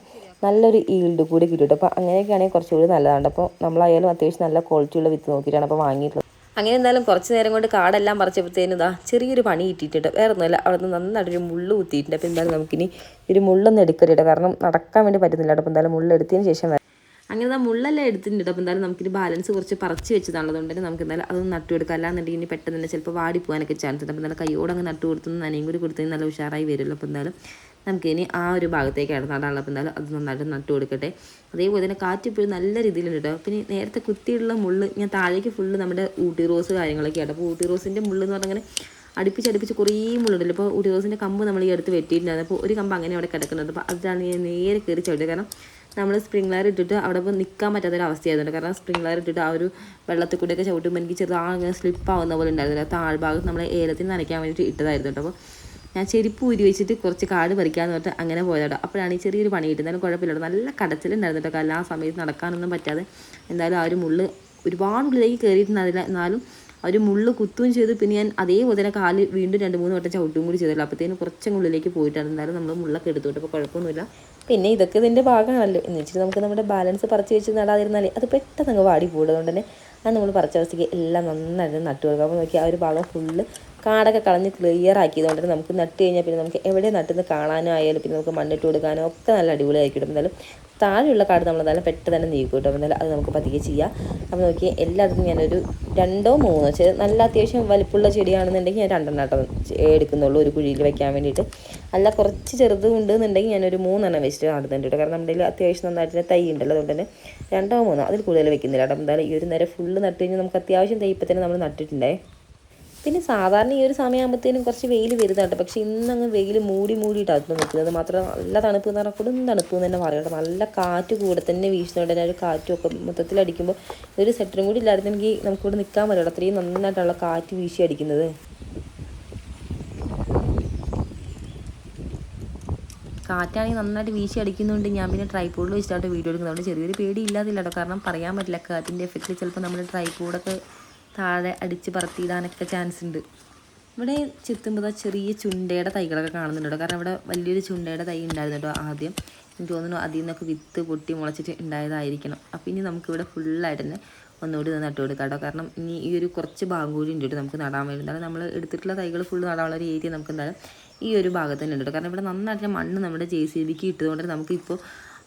നല്ലൊരു ഈൽഡ് കൂടി കിട്ടും അപ്പോൾ അങ്ങനെയൊക്കെയാണെങ്കിൽ കുറച്ചുകൂടി നല്ലതാണ്. അപ്പോൾ നമ്മളായാലും അത്യാവശ്യം നല്ല ക്വാളിറ്റിയുള്ള വിത്ത് നോക്കിയിട്ടാണ് അപ്പോൾ വാങ്ങിയിട്ടുള്ളത്. അങ്ങനെ എന്തായാലും കുറച്ച് നേരം കൊണ്ട് കാടെല്ലാം പറിച്ചപ്പോഴത്തേനും ഇതാ ചെറിയൊരു പണി കിട്ടിയിട്ടുണ്ട്. വേറെ ഒന്നുമില്ല അവിടെ നിന്ന് നന്നായിട്ടൊരു മുള്ള് കുത്തിയിട്ടുണ്ട്. അപ്പോൾ എന്തായാലും നമുക്കിനി ഒരു മുള്ളൊന്നും എടുക്കരുത് കാരണം നടക്കാൻ വേണ്ടി പറ്റുന്നില്ല അപ്പോൾ എന്തായാലും മുള്ളെടുത്തതിന് ശേഷം അങ്ങനെ നമ്മൾ മുള്ളെല്ലാം എടുത്തിട്ടുണ്ട് അപ്പോൾ എന്തായാലും നമുക്കിത് ബാലൻസ് കുറച്ച് പറിച്ച് വെച്ചതാണതുകൊണ്ട് തന്നെ നമുക്ക് എന്തായാലും അതൊന്നും നട്ടു കൊടുക്കാം. അല്ലാന്നുണ്ടെങ്കിൽ ഇനി പെട്ടെന്ന് തന്നെ ചിലപ്പോൾ വാടി പോകാനൊക്കെ ചാൻസ് ഉണ്ട്. അപ്പോൾ എന്തായാലും കൈയോടെ അങ്ങ് നട്ടു കൊടുത്തു നനയും കൂടി കൊടുത്തു നല്ല ഉഷാറായി വരുമല്ലോ. അപ്പോൾ എന്തായാലും നമുക്കിനി ആ ഒരു ഭാഗത്തേക്കാണ് അപ്പോൾ എന്തായാലും അത് നന്നായിട്ട് നട്ടു കൊടുക്കട്ടെ. അതേപോലെ തന്നെ കാറ്റ് ഇപ്പോഴും നല്ല രീതിയിലുണ്ട് കേട്ടോ. പിന്നെ നേരത്തെ കുത്തിയുള്ള മുള്ള് ഞാൻ താഴേക്ക് ഫുള്ള് നമ്മുടെ ഊട്ടി റോസ് കാര്യങ്ങളൊക്കെയാണ് അപ്പോൾ ഊട്ടി റോസിന്റെ മുള്ള് എന്ന് പറഞ്ഞാൽ അടുപ്പിച്ച് കുറേ മുള്ളുണ്ടല്ലോ. അപ്പോൾ ഊട്ടി റോസിന്റെ കമ്പ് നമ്മൾ ഈ അടുത്ത് വെട്ടിയിട്ടുണ്ടായിരുന്നു. അപ്പോൾ ഒരു കമ്പ് അങ്ങനെ അവിടെ കിടക്കുന്നുണ്ട്. അപ്പോൾ അതാണ് ഞാൻ നേരെ കയറി ചവിട്ടിയത്. കാരണം നമ്മൾ സ്പ്രിംഗ്ലർ ഇട്ടിട്ട് അവിടെ നിൽക്കാൻ പറ്റാത്തൊരു അവസ്ഥയായിരുന്നു കാരണം സ്പ്രിംഗ്ലർ ഇട്ടിട്ട് ആ ഒരു വെള്ളത്തിൽ കൂടെയൊക്കെ ചവിട്ടുമ്പോൾ എനിക്ക് ചെറുതാങ്ങനെ സ്ലിപ്പ് ആവുന്ന പോലെ ഉണ്ടായിരുന്നില്ല. താഴ്ഭാഗത്ത് നമ്മൾ ഏലത്തിന് നനയ്ക്കാൻ വേണ്ടിയിട്ട് ഇട്ടതായിരുന്നു അപ്പോൾ ഞാൻ ചെരുപ്പ് ഊരി വെച്ചിട്ട് കുറച്ച് കാട് പറിക്കാന്ന് പറഞ്ഞിട്ട് അങ്ങനെ പോയതാട്ടോ അപ്പോഴാണ് ഈ ചെറിയൊരു പണി കിട്ടുന്നത് കുഴപ്പമില്ല. നല്ല കടച്ചിലുണ്ടായിരുന്നു കേട്ടോ. കാരണം ആ സമയത്ത് നടക്കാനൊന്നും പറ്റാതെ എന്തായാലും ആ ഒരു മുള്ള് ഒരുപാട് ഉള്ളിലേക്ക് കയറിയിട്ടുണ്ടായിരുന്നില്ല. എന്നാലും ഒരു മുള്ള് കുത്തുകയും ചെയ്തു. പിന്നെ ഞാൻ അതേപോലെ തന്നെ കാൽ വീണ്ടും രണ്ട് മൂന്ന് വട്ടം ചവിട്ടും കൂടി ചെയ്തല്ലോ അപ്പോഴത്തേനും കുറച്ചങ്ങ് ഉള്ളിലേക്ക് പോയിട്ടാണ്. എന്തായാലും നമ്മൾ മുള്ളൊക്കെ എടുത്തു. അപ്പോൾ കുഴപ്പമൊന്നുമില്ല. പിന്നെ ഇതൊക്കെ ഇതിന്റെ ഭാഗമാണല്ലോ. എന്ന് വെച്ചിട്ട് നമുക്ക് നമ്മുടെ ബാലൻസ് പറിച്ച് വെച്ച് നടാതിരുന്നാലേ അത് പെട്ടെന്ന് അങ്ങ് വാടി പോകും അതുകൊണ്ട് തന്നെ അത് നമ്മൾ പറിച്ച അവസ്ഥയ്ക്ക് എല്ലാം നന്നായിട്ട് നട്ടു കൊടുക്കുക. അപ്പോൾ നോക്കി ആ ഒരു ഭാഗം ഫുള്ള് കാടൊക്കെ കളഞ്ഞ് ക്ലിയർ ആക്കിയതുകൊണ്ട് തന്നെ നമുക്ക് നട്ട് കഴിഞ്ഞാൽ പിന്നെ നമുക്ക് എവിടെ നട്ടെന്ന് കാണാനോ ആയാലും പിന്നെ നമുക്ക് മണ്ണിട്ട് കൊടുക്കാനോ ഒക്കെ നല്ല അടിപൊളിയായിരിക്കും എന്തായാലും താഴെയുള്ള കാട് നമ്മൾ എന്തായാലും പെട്ടെന്ന് തന്നെ നീക്കും കേട്ടോ. എന്നാലും അത് നമുക്ക് പതിയെ ചെയ്യാം. അപ്പോൾ നോക്കി എല്ലാത്തിനും ഞാനൊരു രണ്ടോ മൂന്നോ ചെറിയ നല്ല അത്യാവശ്യം വലിപ്പമുള്ള ചെടിയാണെന്നുണ്ടെങ്കിൽ ഞാൻ രണ്ടെണ്ണം എടുക്കുന്നുള്ളൂ. ഒരു കുഴിയിൽ വെക്കാൻ വേണ്ടിയിട്ട്. അല്ല കുറച്ച് ചെറുത് ഉണ്ടെന്നുണ്ടെങ്കിൽ ഞാനൊരു മൂന്നെണ്ണം വെച്ചിട്ട് നടുന്നുണ്ട് കേട്ടോ. കാരണം നമ്മുടെ അത്യാവശ്യം നന്നായിട്ട് തൈ ഉണ്ടല്ലോ അതുകൊണ്ട് തന്നെ രണ്ടോ മൂന്നോ അതിൽ കൂടുതൽ വെക്കുന്നില്ല കേട്ടോ. എന്തായാലും ഈ ഒരു നേരം ഫുള്ള് നട്ട് കഴിഞ്ഞാൽ നമുക്ക് അത്യാവശ്യം തൈ ഇപ്പം തന്നെ നമ്മൾ നട്ടിട്ടുണ്ടേ. പിന്നെ സാധാരണ ഈ ഒരു സമയമാകുമ്പോഴത്തേനും കുറച്ച് വെയിൽ വരുന്നുണ്ട്. പക്ഷേ ഇന്നങ്ങ് വെയിൽ മൂടി മൂടിയിട്ടാണ് നിൽക്കുന്നത്. മാത്രം നല്ല തണുപ്പ് എന്ന് പറഞ്ഞാൽ കൊടും തണുപ്പ് എന്ന് തന്നെ പറയണം നല്ല കാറ്റ് കൂടെ തന്നെ വീശുന്നുണ്ട്. ഒരു കാറ്റും ഒക്കെ മൊത്തത്തിൽ അടിക്കുമ്പോൾ ഒരു സെറ്ററും കൂടി ഇല്ലായിരുന്നെങ്കിൽ നമുക്കിവിടെ നിൽക്കാൻ പറ്റില്ല അത്രയും നന്നായിട്ടുള്ള കാറ്റ് വീശി അടിക്കുന്നത്. കാറ്റാണെങ്കിൽ നന്നായിട്ട് വീശി അടിക്കുന്നുണ്ട്. ഞാൻ പിന്നെ ട്രൈപോഡിൽ വെച്ചിട്ടാണ് വീഡിയോ എടുക്കുന്നത്. അതുകൊണ്ട് ചെറിയൊരു പേടി ഇല്ലാതില്ല കേട്ടോ. കാരണം പറയാൻ പറ്റില്ല കാറ്റിന്റെ എഫക്റ്റ് ചിലപ്പോൾ നമ്മുടെ ട്രൈപോഡൊക്കെ താഴെ അടിച്ച് പറത്തിയിടാനൊക്കെ ചാൻസ് ഉണ്ട് ഇവിടെ ചെത്തുമ്പോൾ ചെറിയ ചുണ്ടയുടെ തൈകളൊക്കെ കാണുന്നുണ്ട് കാരണം ഇവിടെ വലിയൊരു ചുണ്ടയുടെ തൈ ഉണ്ടായിരുന്നു കേട്ടോ ആദ്യം. എനിക്ക് തോന്നുന്നു അതിൽ നിന്നൊക്കെ വിത്ത് പൊട്ടി മുളച്ചിട്ട് ഉണ്ടായതായിരിക്കണം. അപ്പം ഇനി നമുക്കിവിടെ ഫുള്ളായിട്ട് തന്നെ ഒന്നുകൂടി ഒന്ന് നട്ടു കൊടുക്കാം കേട്ടോ. കാരണം ഇനി ഈ ഒരു കുറച്ച് ഭാഗം കൂടി ഉണ്ട് നമുക്ക് നടാൻ വേണ്ടി. നമ്മൾ എടുത്തിട്ടുള്ള തൈകൾ ഫുള്ള് നടാനുള്ള ഒരു ഏരിയ നമുക്ക് എന്തായാലും ഈ ഒരു ഭാഗത്ത് തന്നെ ഉണ്ട് കാരണം ഇവിടെ നന്നായിട്ട് മണ്ണ് നമ്മുടെ ജെ സി ബിക്ക് ഇട്ടതുകൊണ്ട് നമുക്കിപ്പോൾ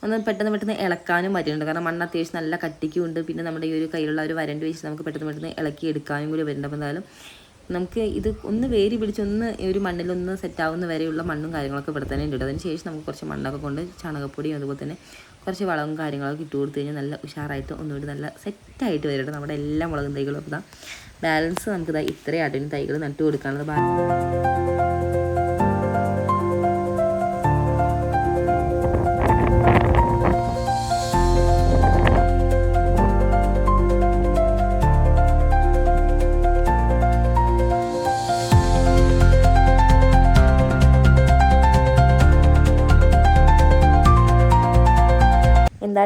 ഒന്ന് പെട്ടെന്ന് പെട്ടെന്ന് ഇളക്കാനും പറ്റുന്നുണ്ട് കാരണം മണ്ണ് അത്യാവശ്യം നല്ല കട്ടിക്കും ഉണ്ട് പിന്നെ നമ്മുടെ ഈ ഒരു കയ്യിലുള്ള ഒരു വരണ്ട് വെച്ച് നമുക്ക് പെട്ടെന്ന് പെട്ടെന്ന് ഇളക്കി എടുക്കാനും കൂടി വരുന്നുണ്ട് അപ്പോൾ എന്തായാലും നമുക്ക് ഇത് ഒന്ന് വേരി പിടിച്ച് ഒന്ന് ഈ ഒരു മണ്ണിലൊന്ന് സെറ്റാവുന്ന വരെയുള്ള മണ്ണും കാര്യങ്ങളൊക്കെ ഇവിടെ തന്നെ ഉണ്ട് അതിന് ശേഷം നമുക്ക് കുറച്ച് മണ്ണൊക്കെ കൊണ്ട് ചാണകപ്പൊടിയും അതുപോലെ തന്നെ കുറച്ച് വളവും കാര്യങ്ങളൊക്കെ ഇട്ട് കൊടുത്തു കഴിഞ്ഞാൽ നല്ല ഉഷാറായിട്ട് ഒന്നുകൂടി നല്ല സെറ്റായിട്ട് വരും നമ്മുടെ എല്ലാ മുളകും തൈകളും അപ്പോൾ ബാലൻസ് നമുക്ക് ഇതാ ഇത്രയായിട്ട് തൈകൾ നട്ടു കൊടുക്കാനുള്ളത് ബാലൻസ്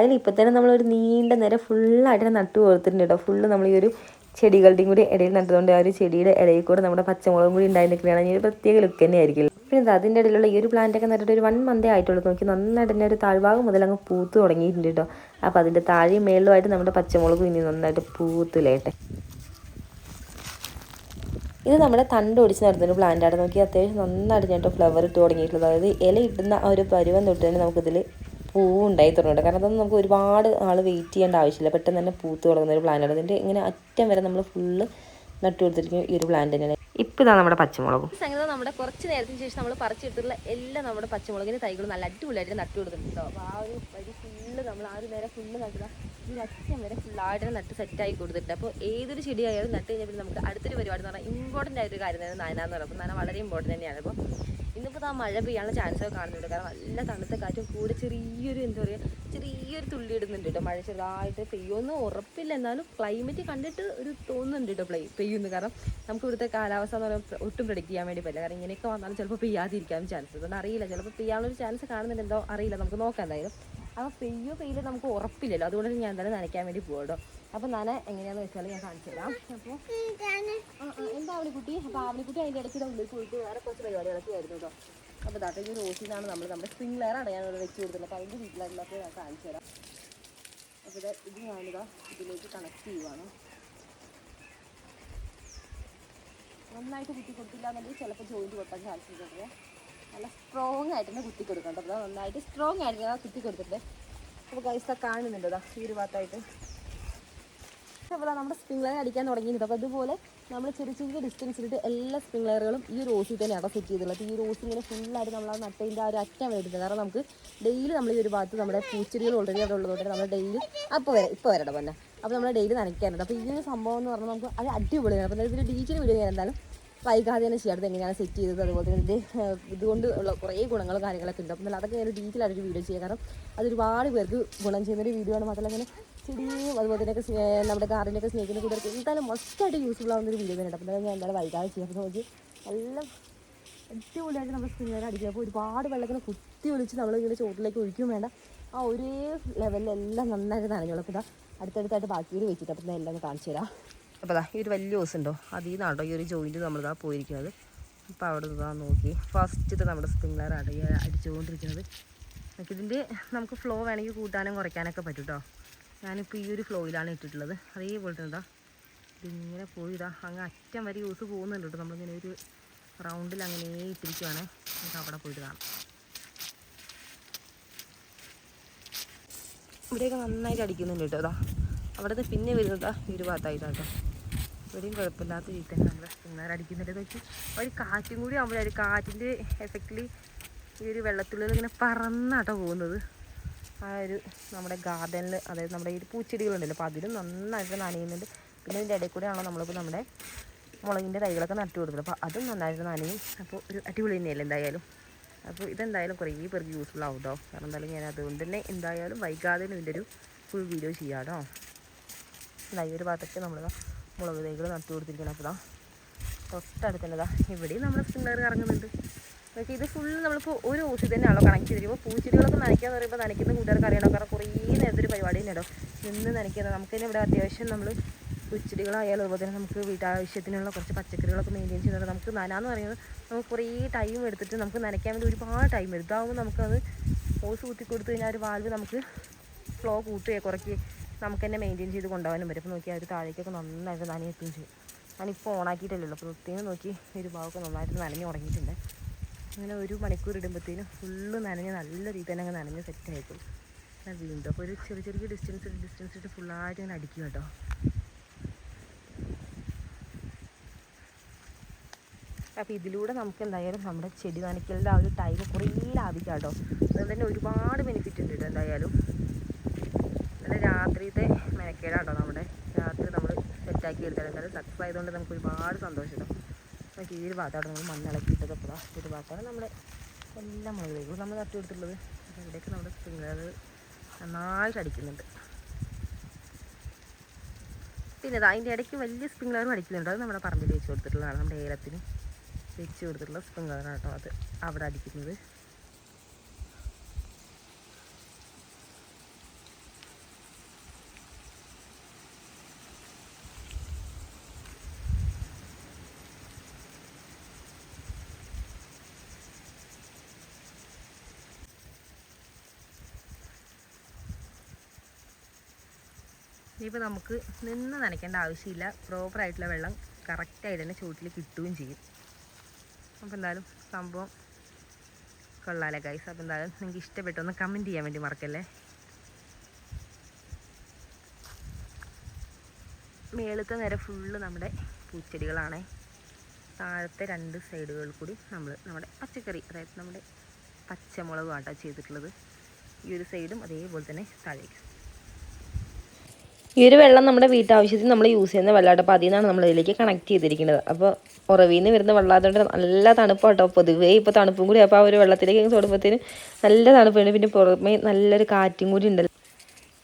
എന്തായാലും ഇപ്പം തന്നെ നമ്മളൊരു നീണ്ട നേരം ഫുള്ളായിട്ട് നട്ടു കൊടുത്തിട്ടുണ്ട് കേട്ടോ ഫുള്ള് നമ്മൾ ഈ ഒരു ചെടികളുടെയും കൂടി ഇടയിൽ നട്ടതുകൊണ്ട് ആ ഒരു ചെടിയുടെ ഇടയിൽ കൂടെ നമ്മുടെ പച്ചമുളകും കൂടി ഉണ്ടായി നിൽക്കുകയാണെങ്കിൽ ഒരു പ്രത്യേക ലുക്ക് തന്നെ ആയിരിക്കും. പിന്നെ അതിന്റെ ഇടയിലുള്ള ഈ ഒരു പ്ലാന്റ് ഒക്കെ നട്ടിട്ട് ഒരു വൺ മന്തേ ആയിട്ടുള്ളൂ. നോക്കി നന്നായിട്ട് തന്നെ ഒരു താഴ്ഭാഗം മുതൽ അങ്ങ് പൂത്ത് തുടങ്ങിയിട്ടുണ്ട് കേട്ടോ അപ്പോൾ അതിന്റെ താഴെയും മേളിലുമായിട്ട് നമ്മുടെ പച്ചമുളകും ഇനി നന്നായിട്ട് പൂത്തിലേട്ടെ. ഇത് നമ്മുടെ തണ്ട് ഒടിച്ച് പ്ലാന്റ് ആണ്. നോക്കി അത്യാവശ്യം നന്നായിട്ട് ഞാൻ ഫ്ലവർ ഇട്ട് തുടങ്ങിയിട്ടുള്ളത്. അതായത് ഇല ഇടുന്ന ആ ഒരു പരുവം തൊട്ട് തന്നെ നമുക്കിതിൽ പൂവ് ഉണ്ടായി തുടങ്ങുന്നുണ്ട് കാരണം അതൊന്നും നമുക്ക് ഒരുപാട് ആൾ വെയിറ്റ് ചെയ്യേണ്ട ആവശ്യമില്ല. പെട്ടെന്ന് തന്നെ പൂത്ത് തുടങ്ങുന്ന ഒരു പ്ലാന്റ് ആണ്. അതിന്റെ ഇങ്ങനെ അറ്റം വരെ നമ്മൾ ഫുള്ള് നട്ടു കൊടുത്തിരിക്കും ഈ ഒരു പ്ലാന്റ് തന്നെയാണ്. ഇപ്പം ഇതാണ് നമ്മുടെ പച്ചമുളകും. സംഗതി നമ്മുടെ കുറച്ച് നേരത്തിന് ശേഷം നമ്മൾ പറിച്ചെടുത്തിട്ടുള്ള എല്ലാ നമ്മുടെ പച്ചമുളകിന് തൈകളും നല്ല അടിപൊളിയായിട്ട് നട്ടു കൊടുത്തിട്ടുണ്ട് അപ്പോൾ ആ ഒരു വരി ഫുള്ള് നമ്മൾ ആ ഒരു നേരം ഫുള്ള് നട്ടുക ഈ അച്ഛൻ വരെ ഫുള്ളായിട്ട് നട്ട് സെറ്റായി കൊടുത്തിട്ട്. അപ്പോൾ ഏതൊരു ചെടിയായാലും നട്ട് കഴിഞ്ഞാൽ നമുക്ക് അടുത്തൊരു പരിപാടി എന്ന് പറഞ്ഞാൽ ഇമ്പോർട്ടന്റ് ആയൊരു കാര്യം തന്നെ നന എന്ന് പറയുന്നത്. അപ്പോൾ നന വളരെ ഇമ്പോർട്ടന്റ് തന്നെയാണ്. അപ്പോൾ ഇന്നിപ്പോൾ ആ മഴ പെയ്യാനുള്ള ചാൻസ് ഒക്കെ കാണുന്നുണ്ട്. കാരണം നല്ല തണുത്ത കാറ്റും കൂടെ ചെറിയൊരു എന്താ പറയുക ചെറിയൊരു തുള്ളി ഇടുന്നുണ്ട് കേട്ടോ. മഴ ചെറുതായിട്ട് പെയ്യുമെന്ന് ഉറപ്പില്ല. എന്നാലും ക്ലൈമറ്റ് കണ്ടിട്ട് ഒരു തോന്നുന്നുണ്ട് കേട്ടോ പ്ലേ പെയ്യുന്നു കാരണം നമുക്ക് ഇവിടുത്തെ കാലാവസ്ഥ എന്ന് പറയുമ്പോൾ ഒട്ടും പ്രെഡിക്റ്റ് ചെയ്യാൻ വേണ്ടി പറ്റില്ല. കാരണം ഇങ്ങനെയൊക്കെ വന്നാലും ചിലപ്പോൾ പെയ്യാതിരിക്കാനും ചാൻസ് അതുകൊണ്ട് അറിയില്ല. ചിലപ്പോൾ പെയ്യാനുള്ളൊരു ചാൻസ് കാണുന്നുണ്ട്. എന്തോ അറിയില്ല. നമുക്ക് നോക്കാം എന്തായാലും. അപ്പോൾ പെയ്യോ പെയ്യില്ല നമുക്ക് ഉറപ്പില്ലല്ലോ. അതുകൊണ്ട് ഞാൻ എന്തായാലും നനയ്ക്കാൻ വേണ്ടി പോകട്ടോ കേട്ടോ അപ്പോൾ നന എങ്ങനെയാണെന്ന് വെച്ചാൽ ഞാൻ കാണിച്ചു തരാം. അപ്പോൾ എന്താ അവളിക്കുട്ടി അപ്പോൾ അവളിക്കുട്ടി അതിന്റെ ഇടയ്ക്ക് ഉള്ളിൽ പോയിട്ട് വേറെ കുറച്ച് പരിപാടികളൊക്കെ ആയിരുന്നു കേട്ടോ. അപ്പോൾ ദാട്ടെ ഈ റോസിനാണ് നമ്മൾ നമ്മുടെ സ്പ്രിംഗ്ലെയറാണ് ഞാൻ ഇവിടെ വെച്ച് കൊടുക്കുന്നത്. അപ്പോൾ അതിന്റെ വീട്ടിലായിരുന്നപ്പോൾ ഞാൻ കാണിച്ചു തരാം. അപ്പോൾ ഇത് ഞാനിതാ ഇതിലേക്ക് കണക്ട് ചെയ്യുവാണ്. നന്നായിട്ട് കുത്തി കൊടുത്തില്ല എന്നുണ്ടെങ്കിൽ ചിലപ്പോൾ ജോയിന്റ് കൊട്ടാൻ ചാൻസ് ഉണ്ട് നല്ല സ്ട്രോങ് ആയിട്ട് തന്നെ കുത്തി കൊടുക്കണം അപ്പോൾ നന്നായിട്ട് സ്ട്രോങ് ആയിട്ട് ഞാൻ കുത്തി കൊടുത്തിട്ടുണ്ട് അപ്പോൾ ഗൈസ കാണുന്നുണ്ട് അതാ ഈ ഒരു ഭാഗത്തായിട്ട് അപ്പോൾ നമ്മുടെ സ്പ്രിംഗ്ലർ അടിക്കാൻ തുടങ്ങിയിട്ടുണ്ട്. അപ്പോൾ അതുപോലെ നമ്മൾ ചെറിയ ചെറിയ ഡിസ്റ്റൻസിലിട്ട് എല്ലാ സ്പ്രിംഗ്ലറുകളും ഈ റോസിൽ തന്നെയാണ് സെറ്റ് ചെയ്തിട്ടുള്ളത്. ഈ റോസ് ഇങ്ങനെ ഫുള്ളായിട്ട് നമ്മൾ ആ നട്ടതിന്റെ ആ ഒരു അറ്റം വരുന്നത് കാരണം നമുക്ക് ഡെയിലി നമ്മൾ ഈ ഒരു ഭാഗത്ത് നമ്മുടെ പൂച്ചെടികൾ ഓൾറെഡി അവിടെ ഉള്ളതുകൊണ്ട് നമ്മൾ ഡെയിലി അപ്പോൾ വരാം ഇപ്പോൾ വരട്ടെ പോലെ അപ്പോൾ നമ്മൾ ഡെയിലി നനയ്ക്കാറുണ്ട്. അപ്പോൾ ഈ ഒരു സംഭവം എന്ന് പറഞ്ഞാൽ നമുക്ക് അത് അടിപൊളിയാണ്. അപ്പോൾ ഇതിന്റെ ഡീറ്റെയിൽ വീഡിയോ ഞാൻ എന്തായാലും വൈകാതെ തന്നെ ചെയ്യാറ് എങ്ങനെയാണ് സെറ്റ് ചെയ്തത്? അതുപോലെ തന്നെ ഇതിന്റെ ഇതുകൊണ്ട് ഉള്ള കുറേ ഗുണങ്ങളും കാര്യങ്ങളൊക്കെ ഉണ്ട്. അപ്പോൾ അതൊക്കെ ഞാൻ ഡീറ്റെയിൽ ആയിട്ട് വീഡിയോ ചെയ്യാം. കാരണം അതൊരുപാട് പേർക്ക് ഗുണം ചെയ്യുന്ന ഒരു വീഡിയോ ആണ്. മാത്രമല്ല അങ്ങനെ ചെടിയും അതുപോലെ തന്നെ സ്നേ- നമ്മുടെ ഗാർഡനൊക്കെ സ്നേഹിക്കുന്ന കൂട്ടർക്ക് എന്തായാലും മസ്റ്റായിട്ട് യൂസ്ഫുൾ ആവുന്ന ഒരു വീഡിയോ തന്നെ അപ്പോൾ ഞാൻ എന്തായാലും വൈകാതെ ചെയ്യാം അപ്പോൾ നമുക്ക് നല്ല അടിപൊളിയായിട്ട് നമ്മൾ സ്പ്രിംഗ്ലർ അടിക്കുക. അപ്പോൾ ഒരുപാട് വെള്ളത്തിന് കുത്തി ഒലിച്ച് നമ്മൾ ഇങ്ങനെ ചോട്ടിലേക്ക് ഒഴിക്കും വേണ്ട. ആ ഒരേ ലെവലിലെല്ലാം നന്നായിട്ട് നനഞ്ഞോളൂ അപ്പോൾ അടുത്തടുത്തായിട്ട് ബാക്കി വെച്ചിട്ട് അപ്പോൾ ഞാൻ എല്ലാം കാണിച്ചു തരാം. അപ്പോൾ അതാ ഈ ഒരു വലിയ ഓസ് ഉണ്ടോ? അതിൽ നിന്നാട്ടോ ഈ ഒരു ജോയിന്റ് നമ്മളിതാ പോയിരിക്കുന്നത്. അപ്പോൾ അവിടെ നിന്നാ നോക്കി. ഫസ്റ്റത്തെ നമ്മുടെ സ്പ്രിംഗ്ലർ അടി അടിച്ചുകൊണ്ടിരിക്കുന്നത്. നമുക്ക് ഇതിന്റെ നമുക്ക് ഫ്ലോ വേണമെങ്കിൽ കൂട്ടാനും കുറയ്ക്കാനൊക്കെ പറ്റും കേട്ടോ ഞാനിപ്പോൾ ഈ ഒരു ഫ്ലോയിലാണ് ഇട്ടിട്ടുള്ളത്. അതേപോലെ തന്നെ ഇതാ ഇതിങ്ങനെ പോയി ഇതാ അങ്ങ് അറ്റം വരെ യൂസ് പോകുന്നുണ്ട് കേട്ടോ നമ്മളിങ്ങനെ ഒരു റൗണ്ടിൽ അങ്ങനെ ഇട്ടിരിക്കുവാണേ. നമുക്ക് അവിടെ പോയിട്ട് കാണാം. ഇവിടെയൊക്കെ നന്നായിട്ട് അടിക്കുന്നുണ്ട് കേട്ടോ അതാ അവിടുത്തെ പിന്നെ വരുന്നതാ ഈ ഇവിടെയും കുഴപ്പമില്ലാത്ത രീതിയിൽ തന്നെ നമ്മൾ സ്പിന്നർ അടിക്കുന്നുണ്ട് വെച്ചാൽ ഒരു കാറ്റും കൂടി ആകുമ്പോഴാണ് കാറ്റിന്റെ എഫക്റ്റിൽ ഈ ഒരു വെള്ളത്തുള്ളിൽ ഇങ്ങനെ പറന്നാട്ടോ പോകുന്നത്. ആ ഒരു നമ്മുടെ ഗാർഡനിൽ അതായത് നമ്മുടെ ഈ ഒരു പൂച്ചെടികളുണ്ടല്ലോ. അപ്പോൾ അതിലും നന്നായിട്ട് നനയുന്നുണ്ട്. പിന്നെ ഇതിന്റെ ഇടയിൽ കൂടെയാണോ നമ്മളിപ്പോൾ നമ്മുടെ മുളകിന്റെ തൈകളൊക്കെ നട്ടു കൊടുത്തത് അപ്പോൾ അതും നന്നായിട്ട് നനയും. അപ്പോൾ ഒരു അടിപൊളി തന്നെയല്ലേ എന്തായാലും. അപ്പോൾ ഇതെന്തായാലും കുറേ പേർക്ക് യൂസ്ഫുൾ ആവും കാരണം എന്തായാലും ഞാൻ അതുകൊണ്ട് തന്നെ എന്തായാലും വൈകാതെ ഇതിന്റെ ഒരു ഫുൾ വീഡിയോ ചെയ്യാം കേട്ടോ ഈ ഒരു ഭാഗത്തൊക്കെ നമ്മൾ മുളക് തൈകൾ നട്ടു കൊടുത്തിരിക്കണം അപ്പോൾ ദാ തൊട്ടടുത്ത് തന്നെ ദാ ഇവിടെയും നമ്മൾ സ്പ്രിംഗ്ലർ കറങ്ങുന്നുണ്ട്. പക്ഷേ ഇത് ഫുൾ നമ്മളിപ്പോൾ ഒരു ഓസി തന്നെയാണല്ലോ കണക്ട് ചെയ്തിരിക്കുമ്പോൾ പൂച്ചെടികളൊക്കെ നനയ്ക്കാന്ന് പറയുമ്പോൾ നനയ്ക്കുന്ന കൂട്ടുകാർക്ക് അറിയണം കാരണം കുറേ നേരത്തെ ഒരു പരിപാടി തന്നെ കേട്ടോ നിന്ന് നനയ്ക്കുന്നത് നമുക്ക് തന്നെ ഇവിടെ അത്യാവശ്യം നമ്മൾ പൂച്ചെടികളായാലും അതുപോലെ തന്നെ നമുക്ക് വീട്ടാവശ്യത്തിനുള്ള കുറച്ച് പച്ചക്കറികളൊക്കെ മെയിന്റെയിൻ ചെയ്യുന്നുണ്ട്. നമുക്ക് നനാന്ന് പറയുന്നത് നമുക്ക് കുറേ ടൈം എടുത്തിട്ട് നമുക്ക് നനയ്ക്കാൻ വേണ്ടി ഒരുപാട് ടൈം എടുത്താകുമ്പോൾ നമുക്കത് ഓസ് കുത്തി കൊടുത്തു കഴിഞ്ഞാൽ ഒരു വാൽവ് നമുക്ക് ഫ്ലോ കൂട്ടുകയോ കുറയ്ക്കുകയോ നമുക്ക് തന്നെ മെയിന്റെയിൻ ചെയ്ത് കൊണ്ടുപോകാനും പറ്റും. അപ്പോൾ നോക്കി അവർ താഴേക്കൊക്കെ നന്നായിട്ട് നനയെത്തുകയും ചെയ്യും. ഞാനിപ്പോൾ ഓണാക്കിയിട്ടല്ലല്ലോ അപ്പോൾ ഒത്തിരി നോക്കി ഒരു ഭാഗമൊക്കെ നന്നായിട്ട് നനഞ്ഞ് തുടങ്ങിയിട്ടുണ്ട് അങ്ങനെ ഒരു മണിക്കൂർ ഇടുമ്പോഴത്തേനും ഫുള്ള് നനഞ്ഞ് നല്ല രീതിയിൽ തന്നെ അങ്ങ് നനഞ്ഞ് സെറ്റ് ആയിക്കും ഞാൻ വീണ്ടും അപ്പോൾ ഒരു ചെറിയ ചെറിയ ഡിസ്റ്റൻസ് ഡിസ്റ്റൻസ് ഇട്ട് ഫുള്ളായിട്ട് ഇങ്ങനെ അടിക്കും കേട്ടോ. അപ്പോൾ ഇതിലൂടെ നമുക്ക് എന്തായാലും നമ്മുടെ ചെടി നനയ്ക്കലിന്റെ ആ ഒരു ടൈം കുറേ ലാഭിക്കാം കേട്ടോ. അതുകൊണ്ട് തന്നെ ഒരുപാട് ബെനിഫിറ്റ് ഉണ്ട് കേട്ടോ എന്തായാലും. പിന്നെ രാത്രിത്തെ മെനക്കേടാട്ടോ നമ്മുടെ. രാത്രി നമ്മൾ സെറ്റാക്കി എടുത്തത് എന്തായാലും സക്സസ് ആയതുകൊണ്ട് നമുക്ക് ഒരുപാട് സന്തോഷം നമുക്ക് ഈ ഭാഗത്താണ് നമ്മൾ മണ്ണിളക്കിയിട്ടൊക്കെ അപ്പോൾ ഈ ഒരു ഭാഗത്താണ് നമ്മുടെ എല്ലാ മുളകുകളും നമ്മൾ തട്ടി കൊടുത്തിട്ടുള്ളത്. ഇവിടെയൊക്കെ നമ്മുടെ സ്പ്രിംഗ്ലർ നന്നായിട്ട് അടിക്കുന്നുണ്ട് പിന്നെ അതിന്റെ ഇടയ്ക്ക് വലിയ സ്പ്രിംഗ്ലറും അടിക്കുന്നുണ്ട്. അത് നമ്മുടെ പറമ്പിൽ വെച്ച് കൊടുത്തിട്ടുള്ളതാണ്. നമ്മുടെ ഏലത്തിന് വെച്ച് കൊടുത്തിട്ടുള്ള സ്പ്രിംഗ്ലറാണ് കേട്ടോ അത്. അവിടെ അടിക്കുന്നത്. ഇനിയിപ്പോൾ നമുക്ക് നിന്ന് നനയ്ക്കേണ്ട ആവശ്യമില്ല. പ്രോപ്പറായിട്ടുള്ള വെള്ളം കറക്റ്റായിട്ട് തന്നെ ചുവട്ടിൽ കിട്ടുകയും ചെയ്യും. അപ്പോൾ എന്തായാലും സംഭവം കൊള്ളാലേ ഗൈസ് അപ്പോൾ എന്തായാലും നിങ്ങൾക്ക് ഇഷ്ടപ്പെട്ടു ഒന്ന് കമന്റ് ചെയ്യാൻ വേണ്ടി മറക്കല്ലേ? മേളത്തെ നേരെ ഫുള്ള് നമ്മുടെ പൂച്ചെടികളാണ്. താഴത്തെ രണ്ട് സൈഡുകളിൽ കൂടി നമ്മൾ നമ്മുടെ പച്ചക്കറി അതായത് നമ്മുടെ പച്ചമുളക് ആട്ടാണ് ചെയ്തിട്ടുള്ളത്. ഈ ഒരു സൈഡും അതേപോലെ തന്നെ താഴേക്ക്. ഈ ഒരു വെള്ളം നമ്മുടെ വീട്ടാവശ്യത്തിന് നമ്മൾ യൂസ് ചെയ്യുന്ന വെള്ളമാണ് അപ്പോൾ അതിൽ നിന്നാണ് നമ്മൾ ഇതിലേക്ക് കണക്ട് ചെയ്തിരിക്കുന്നത്. അപ്പോൾ ഉറവിൽ നിന്ന് വരുന്ന വെള്ളം അതുകൊണ്ട് നല്ല തണുപ്പാട്ടോ. പൊതുവേ ഇപ്പോൾ തണുപ്പും കൂടി. അപ്പോൾ ആ ഒരു വെള്ളത്തിലേക്ക് തൊടുമ്പത്തിന് നല്ല തണുപ്പാണ്. പിന്നെ പുറമേ നല്ലൊരു കാറ്റും കൂടി ഉണ്ടല്ലോ.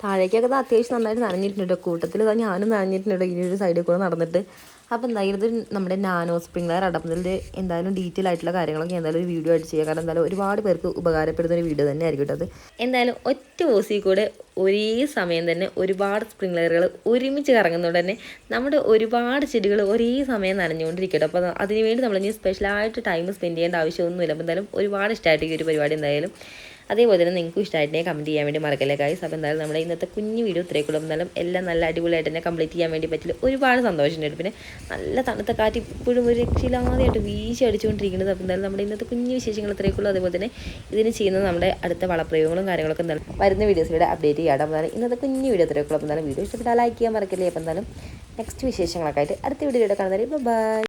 താഴേക്കൊക്കെ അത്യാവശ്യം നന്നായിട്ട് നനഞ്ഞിട്ടുണ്ട് കേട്ടോ കൂട്ടത്തിൽ ഞാനും നനഞ്ഞിട്ടുണ്ട്. ഈ ഒരു സൈഡിൽ കൂടെ നടന്നിട്ട്. അപ്പോൾ എന്തായാലും ഇത് നമ്മുടെ നാനോ സ്പ്രിംഗ്ലർ അടപ്പതിൽ എന്തായാലും ഡീറ്റെയിൽ ആയിട്ടുള്ള കാര്യങ്ങളൊക്കെ എന്തായാലും ഒരു വീഡിയോ ആയിട്ട് ചെയ്യുക കാരണം എന്തായാലും ഒരുപാട് പേർക്ക് ഉപകാരപ്പെടുന്ന ഒരു വീഡിയോ തന്നെ ആയിരിക്കും അത്. എന്തായാലും ഒറ്റ ഓസി കൂടെ ഒരേ സമയം തന്നെ ഒരുപാട് സ്പ്രിംഗ്ലറുകൾ ഒരുമിച്ച് കറങ്ങുന്നതുകൊണ്ട് തന്നെ നമ്മുടെ ഒരുപാട് ചെടികൾ ഒരേ സമയം നനഞ്ഞുകൊണ്ടിരിക്കട്ടെ അപ്പോൾ അതിനുവേണ്ടി നമ്മളിനി സ്പെഷ്യലായിട്ട് ടൈം സ്പെൻഡ് ചെയ്യേണ്ട ആവശ്യമൊന്നുമില്ല. അപ്പോൾ എന്തായാലും ഒരുപാട് ഇഷ്ടമായിട്ട് ഈ ഒരു പരിപാടി എന്തായാലും അതേപോലെ തന്നെ നിങ്ങൾക്ക് ഇഷ്ടമായിട്ടുണ്ടെങ്കിൽ കമന്റ് ചെയ്യാൻ വേണ്ടി മറക്കല്ലേ കായ്സ് അപ്പോൾ എന്തായാലും നമ്മുടെ ഇന്നത്തെ കുഞ്ഞു വീഡിയോ ഇത്രയൊക്കെ എന്നാലും എല്ലാം നല്ല അടിപൊളിയായിട്ട് തന്നെ കംപ്ലീറ്റ് ചെയ്യാൻ വേണ്ടി പറ്റില്ല ഒരുപാട് സന്തോഷമുണ്ട്. പിന്നെ നല്ല തണുത്ത കാറ്റ് ഇപ്പോഴും ഒരു രക്ഷയില്ലാതെയായിട്ട് വീശി അടിച്ചുകൊണ്ടിരിക്കുന്നത്. അപ്പോൾ എന്തായാലും നമ്മുടെ ഇന്നത്തെ കുഞ്ഞു വിശേഷങ്ങൾ ഇത്രയൊക്കെയുള്ളൂ അതേപോലെ തന്നെ ഇതിന് ചെയ്യുന്ന നമ്മുടെ അടുത്ത വളപ്രയോഗങ്ങളും കാര്യങ്ങളൊക്കെ എന്തായാലും വരുന്ന വീഡിയോസിലൂടെ അപ്ഡേറ്റ് ചെയ്യാം. അപ്പോൾ എന്തായാലും ഇന്നത്തെ കുഞ്ഞു വീഡിയോ ഇത്രയൊക്കെയുള്ളൂ അപ്പോൾ എന്തായാലും വീഡിയോ ഇഷ്ടപ്പെട്ടാൽ ലൈക്ക് ചെയ്യാൻ മറക്കില്ലേ. അപ്പോൾ എന്തായാലും നെക്സ്റ്റ് വിശേഷങ്ങളൊക്കെ ആയിട്ട് അടുത്ത വീഡിയോയുടെ കാണുന്നവരെ ബൈ